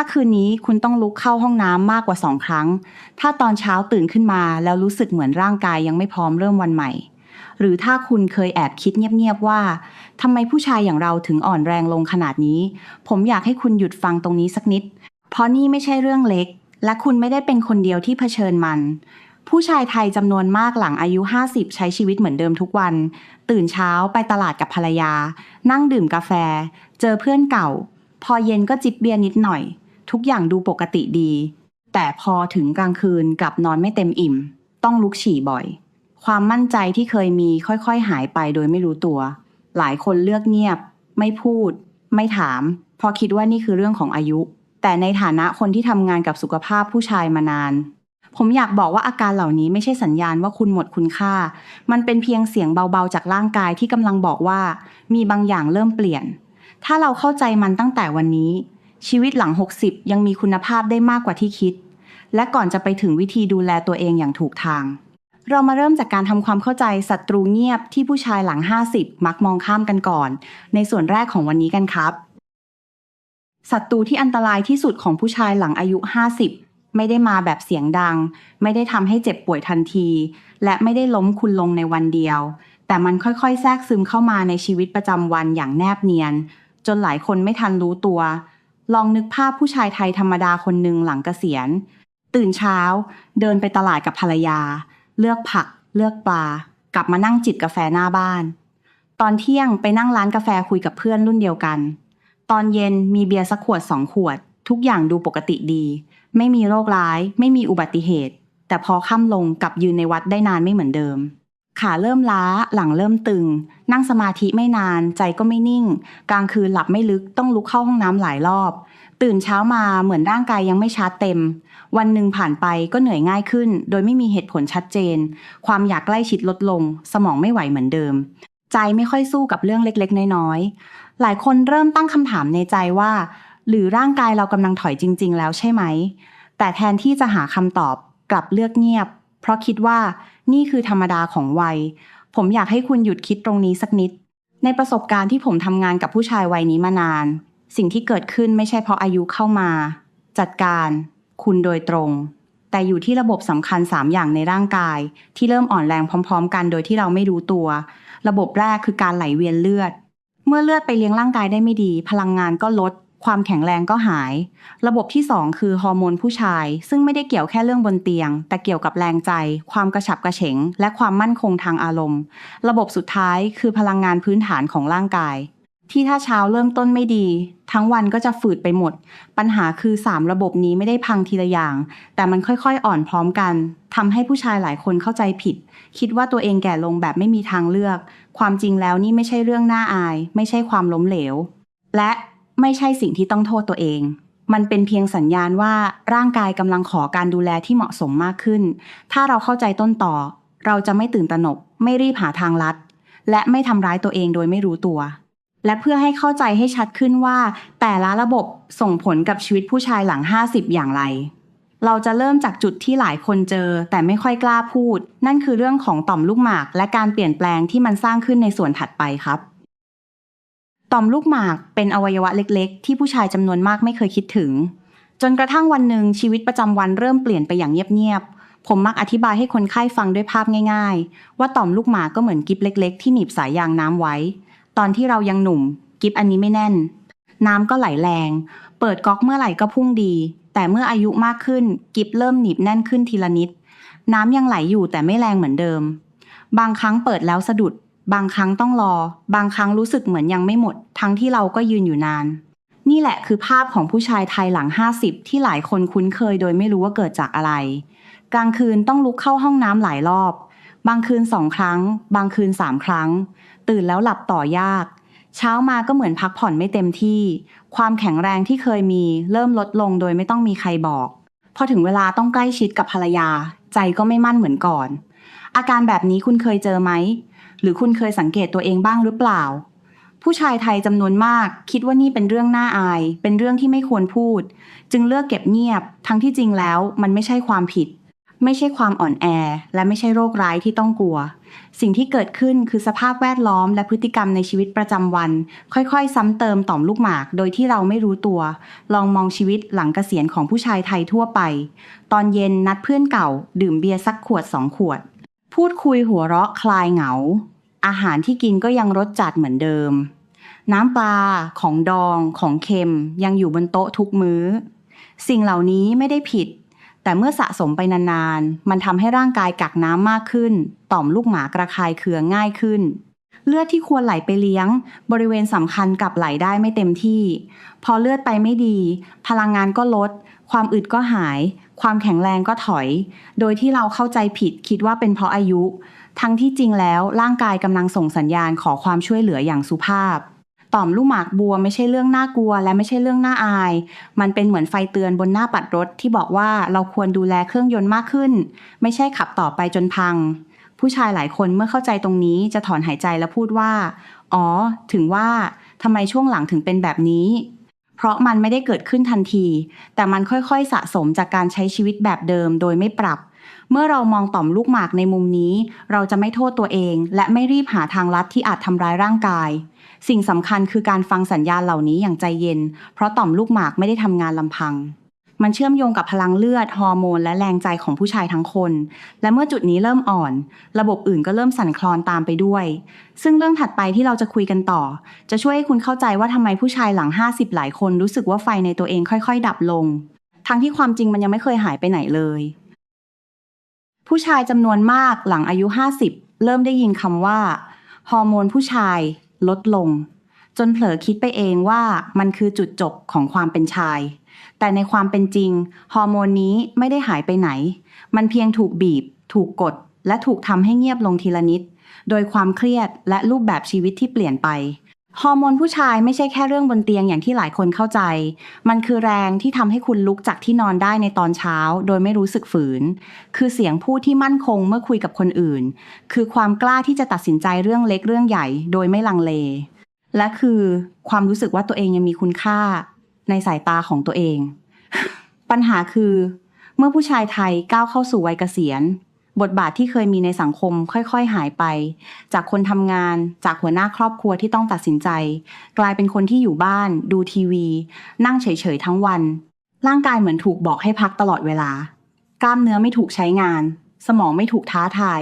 าคืนนี้คุณต้องลุกเข้าห้องน้ำมากกว่าสองครั้ง ถ้าตอนเช้าตื่นขึ้นมาแล้วรู้สึกเหมือนร่างกายยังไม่พร้อมเริ่มวันใหม่ หรือถ้าคุณเคยแอบคิดเงียบๆว่าทำไมผู้ชายอย่างเราถึงอ่อนแรงลงขนาดนี้ ผมอยากให้คุณหยุดฟังตรงนี้สักนิด เพราะนี่ไม่ใช่เรื่องเล็ก และคุณไม่ได้เป็นคนเดียวที่เผชิญมันผู้ชายไทยจำนวนมากหลังอายุ 50 ใช้ชีวิตเหมือนเดิมทุกวัน ตื่นเช้าไปตลาดกับภรรยา นั่งดื่มกาแฟ เจอเพื่อนเก่า พอเย็นก็จิบเบียร์นิดหน่อย ทุกอย่างดูปกติดี แต่พอถึงกลางคืนกลับนอนไม่เต็มอิ่ม ต้องลุกฉี่บ่อย ความมั่นใจที่เคยมีค่อยๆ หายไปโดยไม่รู้ตัว หลายคนเลือกเงียบ ไม่พูด ไม่ถามเพราะคิดว่านี่คือเรื่องของอายุ แต่ในฐานะคนที่ทำงานกับสุขภาพผู้ชายมานาน ผมอยากบอกว่าอาการเหล่านี้ไม่ใช่สัญญาณว่าคุณหมดคุณค่า มันเป็นเพียงเสียงเบาๆจากร่างกายที่กำลังบอกว่า มีบางอย่างเริ่มเปลี่ยน ถ้าเราเข้าใจมันตั้งแต่วันนี้ ชีวิตหลัง 60 ยังมีคุณภาพได้มากกว่าที่คิด และก่อนจะไปถึงวิธีดูแลตัวเองอย่างถูกทาง เรามาเริ่มจากการทำความเข้าใจศัตรูเงียบที่ผู้ชายหลัง 50 มักมองข้ามกันก่อน ในส่วนแรกของวันนี้กันครับศัตรูที่อันตรายที่สุดของผู้ชายหลังอายุ 50 ไม่ได้มาแบบเสียงดัง ไม่ได้ทำให้เจ็บป่วยทันที และไม่ได้ล้มคุณลงในวันเดียว แต่มันค่อยๆ แทรกซึมเข้ามาในชีวิตประจำวันอย่างแนบเนียน จนหลายคนไม่ทันรู้ตัว ลองนึกภาพผู้ชายไทยธรรมดาคนหนึ่งหลังเกษียณ ตื่นเช้า เดินไปตลาดกับภรรยา เลือกผัก เลือกปลากลับมานั่งจิบกาแฟหน้าบ้าน ตอนเที่ยงไปนั่งร้านกาแฟคุยกับเพื่อนรุ่นเดียวกัน ตอนเย็นมีเบียร์สักขวดสองขวด ทุกอย่างดูปกติดี ไม่มีโรคร้าย ไม่มีอุบัติเหตุ แต่พอค่ำลงกลับยืนในวัดได้นานไม่เหมือนเดิม ขาเริ่มล้าหลังเริ่มตึง นั่งสมาธิไม่นาน ใจก็ไม่นิ่ง กลางคืนหลับไม่ลึกต้องลุกเข้าห้องน้ำหลายรอบ ตื่นเช้ามาเหมือนร่างกายยังไม่ชาร์จเต็ม วันหนึ่งผ่านไปก็เหนื่อยง่ายขึ้น โดยไม่มีเหตุผลชัดเจน ความอยากใกล้ชิดลดลง สมองไม่ไหวเหมือนเดิม ใจไม่ค่อยสู้กับเรื่องเล็กๆ น้อยๆหลายคนเริ่มตั้งคำถามในใจว่า หรือร่างกายเรากำลังถอยจริง ๆ แล้วใช่ไหม แต่แทนที่จะหาคำตอบกลับเลือกเงียบ เพราะคิดว่านี่คือธรรมดาของวัย ผมอยากให้คุณหยุดคิดตรงนี้สักนิด ในประสบการณ์ที่ผมทำงานกับผู้ชายวัยนี้มานาน สิ่งที่เกิดขึ้นไม่ใช่เพราะอายุเข้ามา จัดการ คุณโดยตรง แต่อยู่ที่ระบบสำคัญ 3 อย่างในร่างกาย ที่เริ่มอ่อนแรงพร้อม ๆ กันโดยที่เราไม่รู้ตัว ระบบแรกคือการไหลเวียนเลือด เมื่อเลือดไปเลี้ยงร่างกายได้ไม่ดี พลังงานก็ลด ความแข็งแรงก็หาย ระบบที่ 2 คือฮอร์โมนผู้ชาย ซึ่งไม่ได้เกี่ยวแค่เรื่องบนเตียง แต่เกี่ยวกับแรงใจ ความกระฉับกระเฉง และความมั่นคงทางอารมณ์ ระบบสุดท้ายคือพลังงานพื้นฐานของร่างกาย ที่ถ้าเช้าเริ่มต้นไม่ดี ทั้งวันก็จะฝืดไปหมด ปัญหาคือ 3 ระบบนี้ไม่ได้พังทีละอย่าง แต่มันค่อยๆ อ่อนพร้อมกันทำให้ผู้ชายหลายคนเข้าใจผิด คิดว่าตัวเองแก่ลงแบบไม่มีทางเลือก ความจริงแล้วนี่ไม่ใช่เรื่องน่าอาย ไม่ใช่ความล้มเหลว และ ไม่ใช่สิ่งที่ต้องโทษตัวเอง มันเป็นเพียงสัญญาณว่าร่างกายกำลังขอการดูแลที่เหมาะสมมากขึ้น ถ้าเราเข้าใจต้นต่อ เราจะไม่ตื่นตระหนก ไม่รีบหาทางลัด และไม่ทำร้ายตัวเองโดยไม่รู้ตัว และเพื่อให้เข้าใจให้ชัดขึ้นว่า แต่ละระบบส่งผลกับชีวิตผู้ชายหลัง 50 อย่างไรเราจะเริ่มจากจุดที่หลายคนเจอ แต่ไม่ค่อยกล้าพูด นั่นคือเรื่องของต่อมลูกหมาก และการเปลี่ยนแปลงที่มันสร้างขึ้นในส่วนถัดไปครับ ต่อมลูกหมากเป็นอวัยวะเล็กๆ ที่ผู้ชายจำนวนมากไม่เคยคิดถึง จนกระทั่งวันหนึ่งชีวิตประจำวันเริ่มเปลี่ยนไปอย่างเงียบๆ ผมมักอธิบายให้คนไข้ฟังด้วยภาพง่ายๆ ว่าต่อมลูกหมากก็เหมือนกิฟเล็ก ๆ ที่หนีบสายยางน้ำไว้ ตอนที่เรายังหนุ่ม กิฟอันนี้ไม่แน่น น้ำก็ไหลแรง เปิดก๊อกเมื่อไหร่ก็พุ่งดี แต่เมื่ออายุมากขึ้นกิฟเริ่มหนีบแน่นขึ้นทีละนิด น้ำยังไหลอยู่แต่ไม่แรงเหมือนเดิม บางครั้งเปิดแล้วสะดุด บางครั้งต้องรอ บางครั้งรู้สึกเหมือนยังไม่หมด ทั้งที่เราก็ยืนอยู่นาน นี่แหละคือภาพของผู้ชายไทยหลัง 50 ที่หลายคนคุ้นเคยโดยไม่รู้ว่าเกิดจากอะไร กลางคืนต้องลุกเข้าห้องน้ำหลายรอบ บางคืนสองครั้ง บางคืนสามครั้ง ตื่นแล้วหลับต่อยาก เช้ามาก็เหมือนพักผ่อนไม่เต็มที่ ความแข็งแรงที่เคยมี เริ่มลดลงโดยไม่ต้องมีใครบอก พอถึงเวลาต้องใกล้ชิดกับภรรยา ใจก็ไม่มั่นเหมือนก่อน อาการแบบนี้คุณเคยเจอไหม หรือคุณเคยสังเกตตัวเองบ้างหรือเปล่า ผู้ชายไทยจำนวนมาก คิดว่านี่เป็นเรื่องน่าอาย เป็นเรื่องที่ไม่ควรพูด จึงเลือกเก็บเงียบ ทั้งที่จริงแล้วมันไม่ใช่ความผิด ไม่ใช่ความอ่อนแอ และไม่ใช่โรคร้ายที่ต้องกลัว สิ่งที่เกิดขึ้นคือสภาพแวดล้อมและพฤติกรรมในชีวิตประจำวัน ค่อยๆ ซ้ำเติมต่อมลูกหมาก โดยที่เราไม่รู้ตัว ลองมองชีวิตหลังเกษียณของผู้ชายไทยทั่วไป ตอนเย็นนัดเพื่อนเก่า ดื่มเบียร์สักขวดสองขวด พูดคุยหัวเราะคลายเหงา อาหารที่กินก็ยังรสจัดเหมือนเดิม น้ำปลาของดองของเค็มยังอยู่บนโต๊ะทุกมื้อ สิ่งเหล่านี้ไม่ได้ผิด แต่เมื่อสะสมไปนานๆ มันทำให้ร่างกายกักน้ำมากขึ้น ต่อมลูกหมากระคายเคืองง่ายขึ้น เลือดที่ควรไหลไปเลี้ยง บริเวณสำคัญกลับไหลได้ไม่เต็มที่ พอเลือดไปไม่ดี พลังงานก็ลด ความอึดก็หาย ความแข็งแรงก็ถอย โดยที่เราเข้าใจผิดคิดว่าเป็นเพราะอายุ ทั้งที่จริงแล้วร่างกายกำลังส่งสัญญาณขอความช่วยเหลืออย่างสุภาพ ต่อมลูกหมากบัวไม่ใช่เรื่องน่ากลัว และไม่ใช่เรื่องน่าอาย มันเป็นเหมือนไฟเตือนบนหน้าปัดรถที่บอกว่าเราควรดูแลเครื่องยนต์มากขึ้น ไม่ใช่ขับต่อไปจนพัง ผู้ชายหลายคนเมื่อเข้าใจตรงนี้จะถอนหายใจและพูดว่า อ๋อ ถึงว่าทำไมช่วงหลังถึงเป็นแบบนี้ เพราะมันไม่ได้เกิดขึ้นทันที แต่มันค่อยๆสะสมจากการใช้ชีวิตแบบเดิมโดยไม่ปรับ เมื่อเรามองต่อมลูกหมากในมุมนี้ เราจะไม่โทษตัวเอง และไม่รีบหาทางลัดที่อาจทำร้ายร่างกาย สิ่งสำคัญคือการฟังสัญญาณเหล่านี้อย่างใจเย็น เพราะต่อมลูกหมากไม่ได้ทำงานลำพัง มันเชื่อมโยงกับพลังเลือด ฮอร์โมน และแรงใจของผู้ชายทั้งคน และเมื่อจุดนี้เริ่มอ่อน ระบบอื่นก็เริ่มสั่นคลอนตามไปด้วย ซึ่งเรื่องถัดไปที่เราจะคุยกันต่อ จะช่วยให้คุณเข้าใจว่าทำไมผู้ชายหลัง 50 หลายคนรู้สึกว่าไฟในตัวเองค่อย ๆ ดับลง ทั้งที่ความจริงมันยังไม่เคยหายไปไหนเลย ผู้ชายจำนวนมากหลังอายุ 50 เริ่มได้ยินคำว่า ฮอร์โมนผู้ชายลดลง จนเผลอคิดไปเองว่ามันคือจุดจบของความเป็นชาย แต่ในความเป็นจริง ฮอร์โมนนี้ไม่ได้หายไปไหน มันเพียงถูกบีบ ถูกกด และถูกทำให้เงียบลงทีละนิด โดยความเครียดและรูปแบบชีวิตที่เปลี่ยนไป ฮอร์โมนผู้ชายไม่ใช่แค่เรื่องบนเตียงอย่างที่หลายคนเข้าใจ มันคือแรงที่ทำให้คุณลุกจากที่นอนได้ในตอนเช้า โดยไม่รู้สึกฝืน คือเสียงพูดที่มั่นคงเมื่อคุยกับคนอื่น คือความกล้าที่จะตัดสินใจเรื่องเล็กเรื่องใหญ่ โดยไม่ลังเล และคือความรู้สึกว่าตัวเองยังมีคุณค่า ในสายตาของตัวเอง ปัญหาคือ เมื่อผู้ชายไทยก้าวเข้าสู่วัยเกษียณ บทบาทที่เคยมีในสังคมค่อยๆ หายไป จากคนทำงานจากหัวหน้าครอบครัวที่ต้องตัดสินใจ กลายเป็นคนที่อยู่บ้าน ดูทีวี นั่งเฉยๆทั้งวัน ร่างกายเหมือนถูกบอกให้พักตลอดเวลา กล้ามเนื้อไม่ถูกใช้งาน สมองไม่ถูกท้าทาย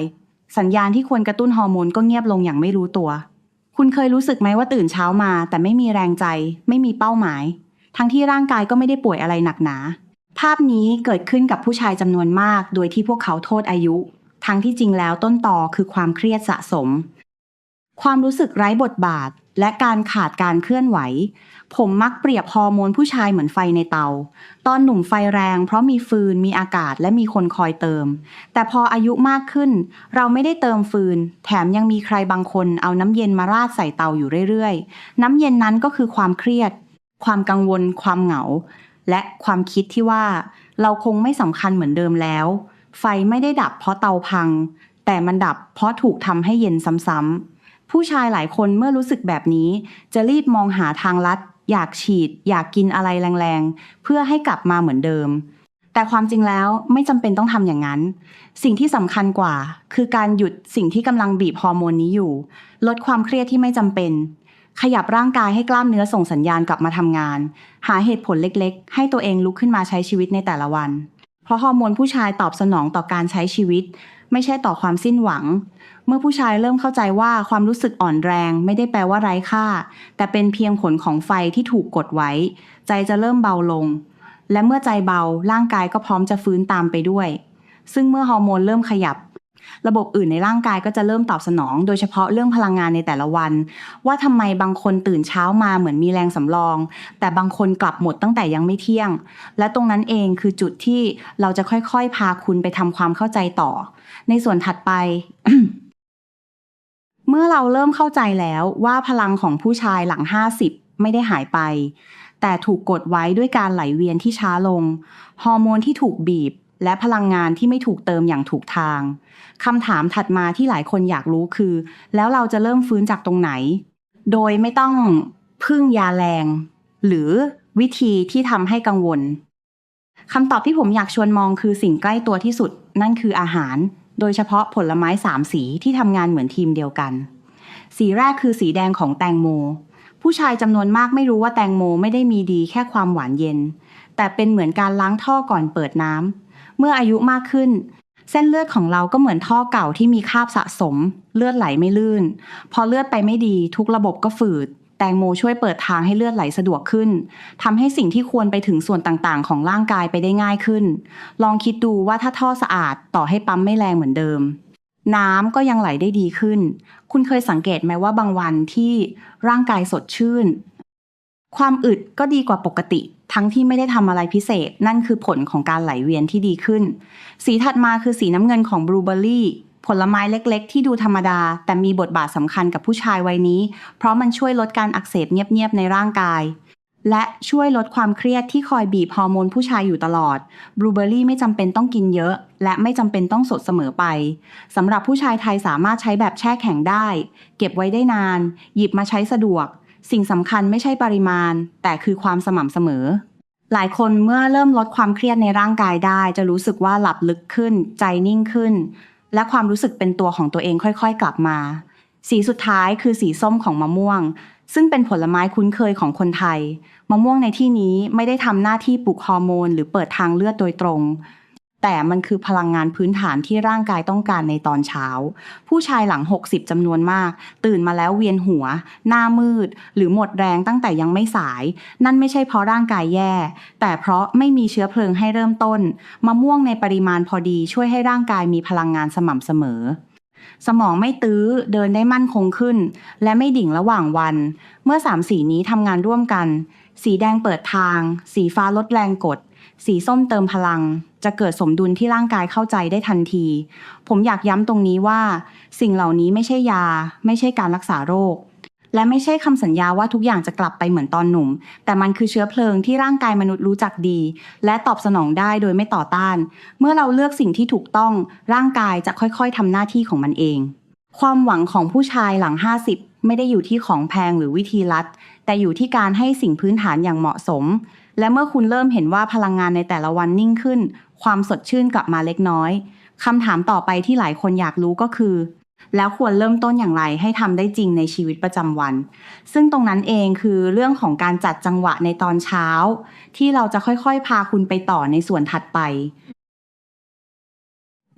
สัญญาณที่ควรกระตุ้นฮอร์โมนก็เงียบลงอย่างไม่รู้ตัว คุณเคยรู้สึกไหมว่าตื่นเช้ามา แต่ไม่มีแรงใจ ไม่มีเป้าหมาย ทั้งที่ร่างกายก็ไม่ได้ป่วยอะไรหนักหนา ภาพนี้เกิดขึ้นกับผู้ชายจำนวนมาก โดยที่พวกเขาโทษอายุ ทั้งที่จริงแล้วต้นตอคือความเครียดสะสม ความรู้สึกไร้บทบาทและการขาดการเคลื่อนไหว ผมมักเปรียบฮอร์โมนผู้ชายเหมือนไฟในเตา ตอนหนุ่มไฟแรงเพราะมีฟืน มีอากาศและมีคนคอยเติม แต่พออายุมากขึ้น เราไม่ได้เติมฟืน แถมยังมีใครบางคนเอาน้ำเย็นมาราดใส่เตาอยู่เรื่อยๆ น้ำเย็นนั้นก็คือความเครียด ความกังวล ความเหงา และความคิดที่ว่าเราคงไม่สำคัญเหมือนเดิมแล้ว ไฟไม่ได้ดับเพราะเตาพัง แต่มันดับเพราะถูกทำให้เย็นซ้ำๆผู้ชายหลายคนเมื่อรู้สึกแบบนี้ จะรีบมองหาทางลัด อยากฉีด อยากกินอะไรแรงๆ เพื่อให้กลับมาเหมือนเดิม แต่ความจริงแล้วไม่จำเป็นต้องทำอย่างนั้น สิ่งที่สำคัญกว่า คือการหยุดสิ่งที่กำลังบีบฮอร์โมนนี้อยู่ ลดความเครียดที่ไม่จำเป็น ขยับร่างกายให้กล้ามเนื้อส่งสัญญาณกลับมาทำงาน หาเหตุผลเล็กๆ ให้ตัวเองลุกขึ้นมาใช้ชีวิตในแต่ละวัน เพราะฮอร์โมนผู้ชายตอบสนองต่อการใช้ชีวิต ไม่ใช่ต่อความสิ้นหวัง เมื่อผู้ชายเริ่มเข้าใจว่าความรู้สึกอ่อนแรง ไม่ได้แปลว่าไร้ค่า แต่เป็นเพียงผลของไฟที่ถูกกดไว้ ใจจะเริ่มเบาลง และเมื่อใจเบาร่างกายก็พร้อมจะฟื้นตามไปด้วย ซึ่งเมื่อฮอร์โมนเริ่มขยับ ระบบอื่นในร่างกายก็จะเริ่มตอบสนอง โดยเฉพาะเรื่องพลังงานในแต่ละวัน ว่าทำไมบางคนตื่นเช้ามาเหมือนมีแรงสำรอง แต่บางคนกลับหมดตั้งแต่ยังไม่เที่ยง และตรงนั้นเองคือจุดที่เราจะค่อยๆ พาคุณไปทำความเข้าใจต่อ ในส่วนถัดไปเมื่อเราเริ่มเข้าใจแล้วว่าพลังของผู้ชายหลัง 50 ไม่ได้หายไป แต่ถูกกดไว้ด้วยการไหลเวียนที่ช้าลง ฮอร์โมนที่ถูกบีบ และพลังงานที่ไม่ถูกเติมอย่างถูกทาง คำถามถัดมาที่หลายคนอยากรู้คือ แล้วเราจะเริ่มฟื้นจากตรงไหน โดยไม่ต้องพึ่งยาแรง หรือวิธีที่ทำให้กังวลคำตอบที่ผมอยากชวนมองคือสิ่งใกล้ตัวที่สุด นั่นคืออาหาร โดยเฉพาะผลไม้สามสีที่ทำงานเหมือนทีมเดียวกัน สีแรกคือสีแดงของแตงโม ผู้ชายจำนวนมากไม่รู้ว่าแตงโมไม่ได้มีดีแค่ความหวานเย็น แต่เป็นเหมือนการล้างท่อก่อนเปิดน้ำเมื่ออายุมากขึ้น เส้นเลือดของเราก็เหมือนท่อเก่าที่มีคราบสะสม เลือดไหลไม่ลื่น พอเลือดไปไม่ดีทุกระบบก็ฝืด แตงโมช่วยเปิดทางให้เลือดไหลสะดวกขึ้นทำให้สิ่งที่ควรไปถึงส่วนต่างๆ ของร่างกายไปได้ง่ายขึ้น ลองคิดดูว่าถ้าท่อสะอาดต่อให้ปั๊มไม่แรงเหมือนเดิม น้ำก็ยังไหลได้ดีขึ้น คุณเคยสังเกตไหมว่าบางวันที่ร่างกายสดชื่น ความอึดก็ดีกว่าปกติ ทั้งที่ไม่ได้ทำอะไรพิเศษ นั่นคือผลของการไหลเวียนที่ดีขึ้น สีถัดมาคือสีน้ำเงินของบลูเบอร์รี่ผลไม้เล็กๆ ที่ดูธรรมดา แต่มีบทบาทสำคัญกับผู้ชายวัยนี้ เพราะมันช่วยลดการอักเสบเงียบๆในร่างกาย และช่วยลดความเครียดที่คอยบีบฮอร์โมนผู้ชายอยู่ตลอดบลูเบอร์รี่ไม่จำเป็นต้องกินเยอะ และไม่จำเป็นต้องสดเสมอไปสำหรับผู้ชายไทยสามารถใช้แบบแช่แข็งได้ เก็บไว้ได้นาน หยิบมาใช้สะดวก สิ่งสำคัญไม่ใช่ปริมาณ แต่คือความสม่ำเสมอ หลายคนเมื่อเริ่มลดความเครียดในร่างกายได้ จะรู้สึกว่าหลับลึกขึ้น ใจนิ่งขึ้น และความรู้สึกเป็นตัวของตัวเองค่อยๆ กลับมา สีสุดท้ายคือสีส้มของมะม่วง ซึ่งเป็นผลไม้คุ้นเคยของคนไทย มะม่วงในที่นี้ไม่ได้ทำหน้าที่ปลุกฮอร์โมน หรือเปิดทางเลือดโดยตรง แต่มันคือพลังงานพื้นฐานที่ร่างกายต้องการในตอนเช้า ผู้ชายหลัง 60จำนวนมาก ตื่นมาแล้วเวียนหัว หน้ามืด หรือหมดแรงตั้งแต่ยังไม่สาย นั่นไม่ใช่เพราะร่างกายแย่ แต่เพราะไม่มีเชื้อเพลิงให้เริ่มต้น มะม่วงในปริมาณพอดีช่วยให้ร่างกายมีพลังงานสม่ำเสมอ สมองไม่ตื้อเดินได้มั่นคงขึ้น และไม่ดิ่งระหว่างวัน เมื่อสามสีนี้ทำงานร่วมกัน สีแดงเปิดทาง สีฟ้าลดแรงกด สีส้มเติมพลัง จะเกิดสมดุลที่ร่างกายเข้าใจได้ทันที ผมอยากย้ำตรงนี้ว่า สิ่งเหล่านี้ไม่ใช่ยา ไม่ใช่การรักษาโรค และไม่ใช่คำสัญญาว่าทุกอย่างจะกลับไปเหมือนตอนหนุ่ม แต่มันคือเชื้อเพลิงที่ร่างกายมนุษย์รู้จักดี และตอบสนองได้โดยไม่ต่อต้าน เมื่อเราเลือกสิ่งที่ถูกต้อง ร่างกายจะค่อยๆทำหน้าที่ของมันเอง ความหวังของผู้ชายหลัง 50 ไม่ได้อยู่ที่ของแพงหรือวิธีลัด แต่อยู่ที่การให้สิ่งพื้นฐานอย่างเหมาะสม และเมื่อคุณเริ่มเห็นว่าพลังงานในแต่ละวันนิ่งขึ้น ความสดชื่นกลับมาเล็กน้อยคำถามต่อไปที่หลายคนอยากรู้ก็คือ แล้วควรเริ่มต้นอย่างไรให้ทำได้จริงในชีวิตประจำวัน ซึ่งตรงนั้นเองคือเรื่องของการจัดจังหวะในตอนเช้า ที่เราจะค่อยๆ พาคุณไปต่อในส่วนถัดไป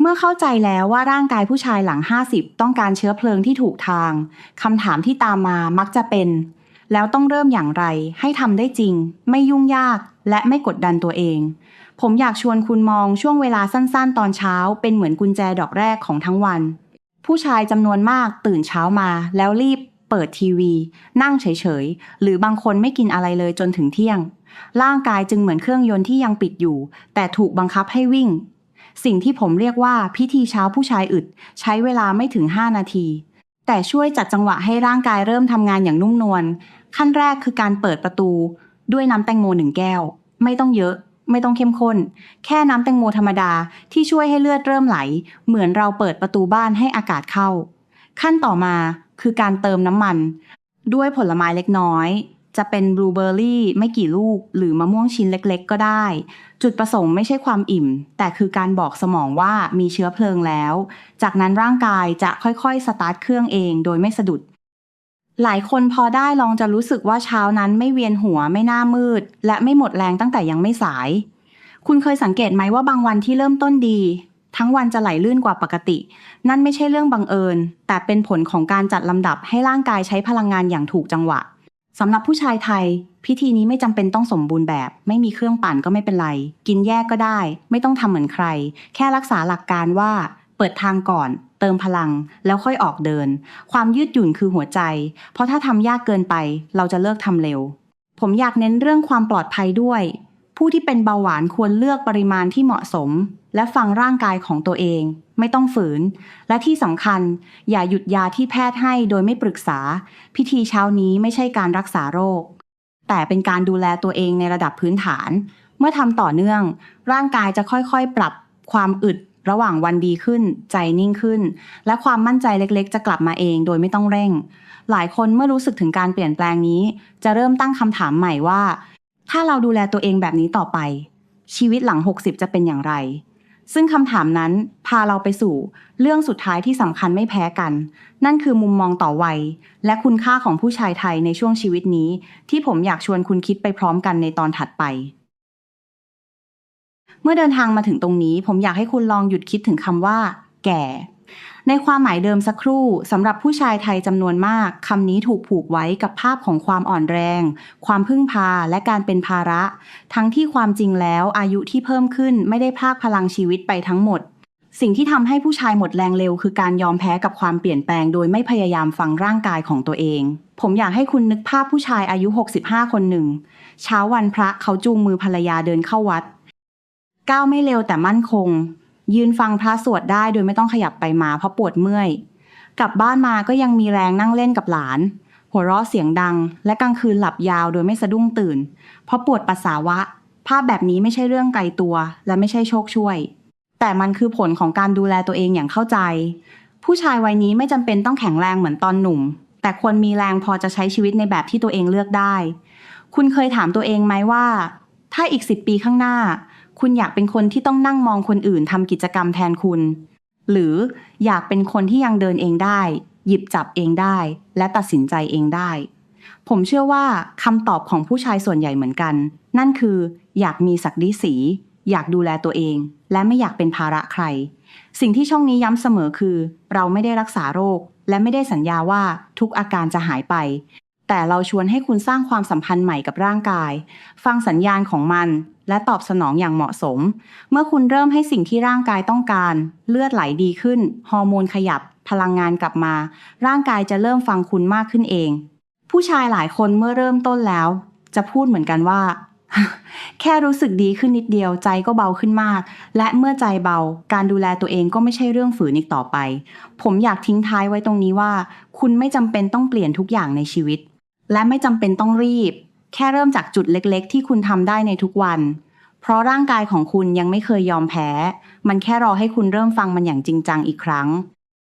เมื่อเข้าใจแล้วว่าร่างกายผู้ชายหลัง 50 ต้องการเชื้อเพลิงที่ถูกทางคำถามที่ตามมามักจะเป็น แล้วต้องเริ่มอย่างไรให้ทำได้จริง ไม่ยุ่งยากและไม่กดดันตัวเอง ผมอยากชวนคุณมองช่วงเวลาสั้นๆ ตอนเช้า เป็นเหมือนกุญแจดอกแรกของทั้งวัน ผู้ชายจำนวนมากตื่นเช้ามา แล้วรีบเปิดทีวี นั่งเฉยๆ หรือบางคนไม่กินอะไรเลยจนถึงเที่ยง ร่างกายจึงเหมือนเครื่องยนต์ที่ยังปิดอยู่ แต่ถูกบังคับให้วิ่ง สิ่งที่ผมเรียกว่าพิธีเช้าผู้ชายอึด ใช้เวลาไม่ถึง 5 นาทีแต่ช่วยจัดจังหวะให้ร่างกายเริ่มทำงานอย่างนุ่มนวล ขั้นแรกคือการเปิดประตูด้วยน้ำแตงโมหนึ่งแก้ว ไม่ต้องเยอะ ไม่ต้องเข้มข้น แค่น้ำแตงโมธรรมดาที่ช่วยให้เลือดเริ่มไหล เหมือนเราเปิดประตูบ้านให้อากาศเข้า ขั้นต่อมาคือการเติมน้ำมัน ด้วยผลไม้เล็กน้อย จะเป็นบลูเบอร์รี่ไม่กี่ลูก หรือมะม่วงชิ้นเล็กๆ ก็ได้ จุดประสงค์ไม่ใช่ความอิ่ม แต่คือการบอกสมองว่ามีเชื้อเพลิงแล้ว จากนั้นร่างกายจะค่อยๆ สตาร์ทเครื่องเองโดยไม่สะดุด หลายคนพอได้ลองจะรู้สึกว่าเช้านั้นไม่เวียนหัวไม่หน้ามืด และไม่หมดแรงตั้งแต่ยังไม่สาย คุณเคยสังเกตไหมว่าบางวันที่เริ่มต้นดี ทั้งวันจะไหลลื่นกว่าปกติ นั่นไม่ใช่เรื่องบังเอิญ แต่เป็นผลของการจัดลำดับให้ร่างกายใช้พลังงานอย่างถูกจังหวะสำหรับผู้ชายไทย พิธีนี้ไม่จำเป็นต้องสมบูรณ์แบบ ไม่มีเครื่องปั่นก็ไม่เป็นไร กินแยกก็ได้ ไม่ต้องทำเหมือนใคร แค่รักษาหลักการว่า เปิดทางก่อน เติมพลังแล้วค่อยออกเดิน ความยืดหยุ่นคือหัวใจ เพราะถ้าทำยากเกินไป เราจะเลิกทำเร็ว ผมอยากเน้นเรื่องความปลอดภัยด้วย ผู้ที่เป็นเบาหวานควรเลือกปริมาณที่เหมาะสม และฟังร่างกายของตัวเอง ไม่ต้องฝืน และที่สำคัญ อย่าหยุดยาที่แพทย์ให้โดยไม่ปรึกษา พิธีเช้านี้ไม่ใช่การรักษาโรค แต่เป็นการดูแลตัวเองในระดับพื้นฐาน เมื่อทำต่อเนื่อง ร่างกายจะค่อยๆ ปรับความอึด ระหว่างวันดีขึ้น ใจนิ่งขึ้น และความมั่นใจเล็กๆ จะกลับมาเองโดยไม่ต้องเร่ง หลายคนเมื่อรู้สึกถึงการเปลี่ยนแปลงนี้ จะเริ่มตั้งคำถามใหม่ว่า ถ้าเราดูแลตัวเองแบบนี้ต่อไป ชีวิตหลัง 60 จะเป็นอย่างไร ซึ่งคำถามนั้นพาเราไปสู่ เรื่องสุดท้ายที่สำคัญไม่แพ้กัน นั่นคือมุมมองต่อวัย และคุณค่าของผู้ชายไทยในช่วงชีวิตนี้ ที่ผมอยากชวนคุณคิดไปพร้อมกันในตอนถัดไป เมื่อเดินทางมาถึงตรงนี้ ผมอยากให้คุณลองหยุดคิดถึงคำว่า แก่ ในความหมายเดิมสักครู่สำหรับผู้ชายไทยจำนวนมากคำนี้ถูกผูกไว้กับภาพของความอ่อนแรง ความพึ่งพาและการเป็นภาระ ทั้งที่ความจริงแล้วอายุที่เพิ่มขึ้นไม่ได้พากพลังชีวิตไปทั้งหมดสิ่งที่ทำให้ผู้ชายหมดแรงเร็วคือการยอมแพ้กับความเปลี่ยนแปลงโดยไม่พยายามฟังร่างกายของตัวเอง ผมอยากให้คุณนึกภาพผู้ชายอายุ 65 คนหนึ่ง เช้าวันพระเขาจูงมือภรรยาเดินเข้าวัด ก้าวไม่เร็วแต่มั่นคง ยืนฟังพระสวดได้โดยไม่ต้องขยับไปมาเพราะปวดเมื่อย กลับบ้านมาก็ยังมีแรงนั่งเล่นกับหลาน หัวเราะเสียงดัง และกลางคืนหลับยาวโดยไม่สะดุ้งตื่น เพราะปวดปัสสาวะ ภาพแบบนี้ไม่ใช่เรื่องไกลตัว และไม่ใช่โชคช่วย แต่มันคือผลของการดูแลตัวเองอย่างเข้าใจ ผู้ชายวัยนี้ไม่จำเป็นต้องแข็งแรงเหมือนตอนหนุ่ม แต่ควรมีแรงพอจะใช้ชีวิตในแบบที่ตัวเองเลือกได้ คุณเคยถามตัวเองไหมว่า ถ้าอีกสิบปีข้างหน้า คุณอยากเป็นคนที่ต้องนั่งมองคนอื่นทำกิจกรรมแทนคุณ หรืออยากเป็นคนที่ยังเดินเองได้ หยิบจับเองได้ และตัดสินใจเองได้ ผมเชื่อว่าคำตอบของผู้ชายส่วนใหญ่เหมือนกัน นั่นคือ อยากมีศักดิ์ศรีอยากดูแลตัวเอง และไม่อยากเป็นภาระใคร สิ่งที่ช่องนี้ย้ำเสมอคือ เราไม่ได้รักษาโรค และไม่ได้สัญญาว่าทุกอาการจะหายไป แต่เราชวนให้คุณสร้างความสัมพันธ์ใหม่กับร่างกาย ฟังสัญญาณของมัน และตอบสนองอย่างเหมาะสม เมื่อคุณเริ่มให้สิ่งที่ร่างกายต้องการ เลือดไหลดีขึ้น ฮอร์โมนขยับ พลังงานกลับมา ร่างกายจะเริ่มฟังคุณมากขึ้นเอง ผู้ชายหลายคนเมื่อเริ่มต้นแล้ว จะพูดเหมือนกันว่า แค่รู้สึกดีขึ้นนิดเดียวใจก็เบาขึ้นมาก และเมื่อใจเบา การดูแลตัวเองก็ไม่ใช่เรื่องฝืนอีกต่อไป ผมอยากทิ้งท้ายไว้ตรงนี้ว่า คุณไม่จำเป็นต้องเปลี่ยนทุกอย่างในชีวิต และไม่จำเป็นต้องรีบ แค่เริ่มจากจุดเล็กๆ ที่คุณทำได้ในทุกวัน เพราะร่างกายของคุณยังไม่เคยยอมแพ้ มันแค่รอให้คุณเริ่มฟังมันอย่างจริงจังอีกครั้ง